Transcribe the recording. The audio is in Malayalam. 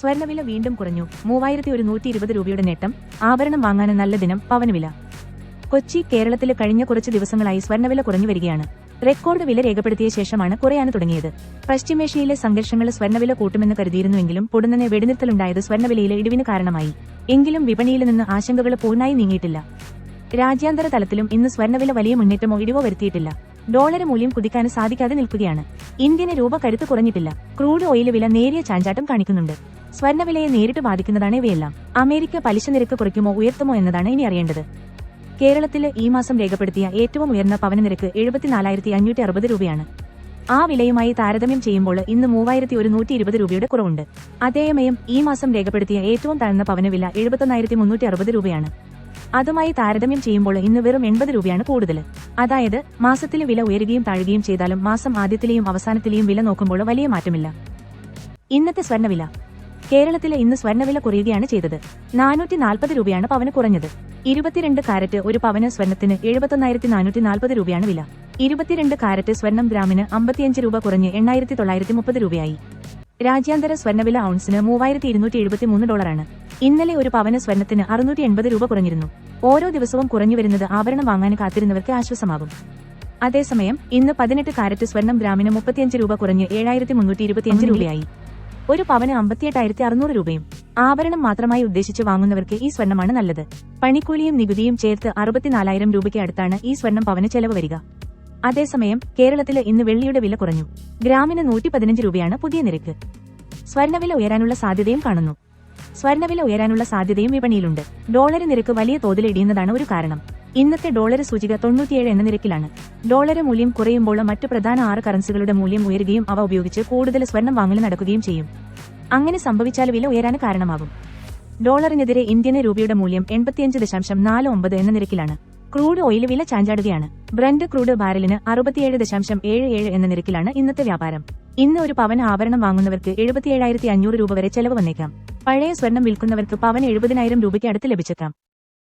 സ്വർണവില വീണ്ടും കുറഞ്ഞു. മൂവായിരത്തി ഒരുന്നൂറ്റി ഇരുപത് രൂപയുടെ നേട്ടം. ആഭരണം വാങ്ങാൻ നല്ല ദിനം. പവനവില. കൊച്ചി കേരളത്തിലെ കഴിഞ്ഞ കുറച്ച് ദിവസങ്ങളായി സ്വർണവില കുറഞ്ഞു വരികയാണ്. റെക്കോർഡ് വില രേഖപ്പെടുത്തിയ ശേഷമാണ് കുറയാൻ തുടങ്ങിയത്. പശ്ചിമേഷ്യയിലെ സംഘർഷങ്ങൾ സ്വർണവില കൂട്ടുമെന്ന് കരുതിയിരുന്നുവെങ്കിലും പൊടുന്നനെ വെടിനിർത്തലുണ്ടായത് സ്വർണവിലയിലെ ഇടിവിന് കാരണമായി. എങ്കിലും വിപണിയിൽ നിന്ന് ആശങ്കകൾ പൂർണായി നീങ്ങിയിട്ടില്ല. രാജ്യാന്തര തലത്തിലും ഇന്ന് സ്വർണവില വലിയ മുന്നേറ്റമോ ഇടിവോ വരുത്തിയിട്ടില്ല. ഡോളർ മൂല്യം കുതിക്കാൻ സാധിക്കാതെ നിൽക്കുകയാണ്. ഇന്ത്യന് രൂപ കരുത്ത് കുറഞ്ഞിട്ടില്ല. ക്രൂഡ് ഓയിൽ വില നേരിയ ചാഞ്ചാട്ടം കാണിക്കുന്നുണ്ട്. സ്വർണവിലയെ നേരിട്ട് ബാധിക്കുന്നതാണ് ഇവയെല്ലാം. അമേരിക്ക പലിശ നിരക്ക് കുറയ്ക്കുമോ ഉയർത്തുമോ എന്നതാണ് ഇനി അറിയേണ്ടത്. കേരളത്തിൽ ഈ മാസം രേഖപ്പെടുത്തിയ ഏറ്റവും ഉയർന്ന പവന നിരക്ക് എഴുപത്തിനാലായിരത്തി അഞ്ഞൂറ്റി അറുപത് രൂപയാണ്. ആ വിലയുമായി താരതമ്യം ചെയ്യുമ്പോൾ ഇന്ന് മൂവായിരത്തി ഇരുപത് രൂപയുടെ കുറവുണ്ട്. അതേമയം ഈ മാസം രേഖപ്പെടുത്തിയ ഏറ്റവും താഴ്ന്ന പവന വില എഴുപത്തൊന്നായിരത്തി മുന്നൂറ്റി അറുപത് രൂപയാണ്. അതുമായി താരതമ്യം ചെയ്യുമ്പോൾ ഇന്ന് വെറും എൺപത് രൂപയാണ് കൂടുതൽ. അതായത് മാസത്തിലെ വില ഉയരുകയും താഴുകയും ചെയ്താലും മാസം ആദ്യത്തിലെയും അവസാനത്തിലെയും വില നോക്കുമ്പോൾ വലിയ മാറ്റമില്ല. ഇന്നത്തെ സ്വർണവില കേരളത്തിലെ ഇന്ന് സ്വർണവില കുറയുകയാണ് ചെയ്തത്. നാനൂറ്റി നാൽപ്പത് രൂപയാണ് പവന് കുറഞ്ഞത്. ഇരുപത്തിരണ്ട് കാരറ്റ് ഒരു പവന് സ്വർണത്തിന് എഴുപത്തൊന്നായിരത്തി നാനൂറ്റി നാൽപ്പത് രൂപയാണ് വില. ഇരുപത്തിരണ്ട് കാരറ്റ് സ്വർണം ഗ്രാമിന് അമ്പത്തിയഞ്ച് രൂപ കുറഞ്ഞ് എണ്ണായിരത്തി തൊള്ളായിരത്തി മുപ്പത് രൂപയായി. രാജ്യാന്തര സ്വർണവില ഔൺസിന് മൂവായിരത്തി ഇരുന്നൂറ്റി എഴുപത്തി മൂന്ന് ഡോളറാണ്. ഇന്നലെ ഒരു പവന് സ്വർണത്തിന് അറുന്നൂറ്റി എൺപത് രൂപ കുറഞ്ഞിരുന്നു. ഓരോ ദിവസവും കുറഞ്ഞു വരുന്നത് ആഭരണം വാങ്ങാൻ കാത്തിരുന്നവർക്ക് ആശ്വാസമാകും. അതേസമയം ഇന്ന് പതിനെട്ട് കാരറ്റ് സ്വർണം ഗ്രാമിന് മുപ്പത്തിയഞ്ച് രൂപ കുറഞ്ഞ് ഏഴായിരത്തി മുന്നൂറ്റി ഇരുപത്തിയഞ്ച് രൂപയായി. ഒരു പവന് അമ്പത്തിയെട്ടായിരത്തി അറുന്നൂറ് രൂപയും ആഭരണം മാത്രമായി ഉദ്ദേശിച്ച് വാങ്ങുന്നവർക്ക് ഈ സ്വർണമാണ് നല്ലത്. പണിക്കൂലിയും നികുതിയും ചേർത്ത് അറുപത്തിനാലായിരം രൂപയ്ക്ക് അടുത്താണ് ഈ സ്വർണം പവന് ചെലവ് വരിക. അതേസമയം കേരളത്തിലെ ഇന്ന് വെള്ളിയുടെ വില കുറഞ്ഞു. ഗ്രാമിന് നൂറ്റി പതിനഞ്ച് രൂപയാണ് പുതിയ നിരക്ക്. സ്വർണവില ഉയരാനുള്ള സാധ്യതയും കാണുന്നു. സ്വർണവില ഉയരാനുള്ള സാധ്യതയും വിപണിയിലുണ്ട്. ഡോളർ നിരക്ക് വലിയ തോതിൽ ഇടിയുന്നതാണ് ഒരു കാരണം. ഇന്നത്തെ ഡോളർ സൂചിക തൊണ്ണൂറ്റിയേഴ് എന്ന നിരക്കിലാണ്. ഡോളർ മൂല്യം കുറയുമ്പോൾ മറ്റു പ്രധാന ആറ് കറൻസികളുടെ മൂല്യം ഉയരുകയും അവ ഉപയോഗിച്ച് കൂടുതൽ സ്വർണം വാങ്ങൽ നടക്കുകയും ചെയ്യും. അങ്ങനെ സംഭവിച്ചാൽ വില ഉയരാൻ കാരണമാകും. ഡോളറിനെതിരെ ഇന്ത്യൻ രൂപയുടെ മൂല്യം എൺപത്തിയഞ്ച് ദശാംശം നാല് ഒമ്പത് എന്ന നിരക്കിലാണ്. ക്രൂഡ് ഓയിൽ വില ചാഞ്ചാടുകയാണ്. ബ്രണ്ട് ക്രൂഡ് ബാരലിന് അറുപത്തിയേഴ് ദശാംശം ഏഴ് ഏഴ് എന്ന നിരക്കിലാണ് ഇന്നത്തെ വ്യാപാരം. ഇന്ന് ഒരു പവൻ ആഭരണം വാങ്ങുന്നവർക്ക് എഴുപത്തിയേഴായിരത്തി അഞ്ഞൂറ് രൂപ വരെ ചെലവ് വന്നേക്കാം. പഴയ സ്വർണം വിൽക്കുന്നവർക്ക് പവൻ എഴുപതിനായിരം രൂപയ്ക്ക് അടുത്ത് ലഭിച്ചേക്കാം.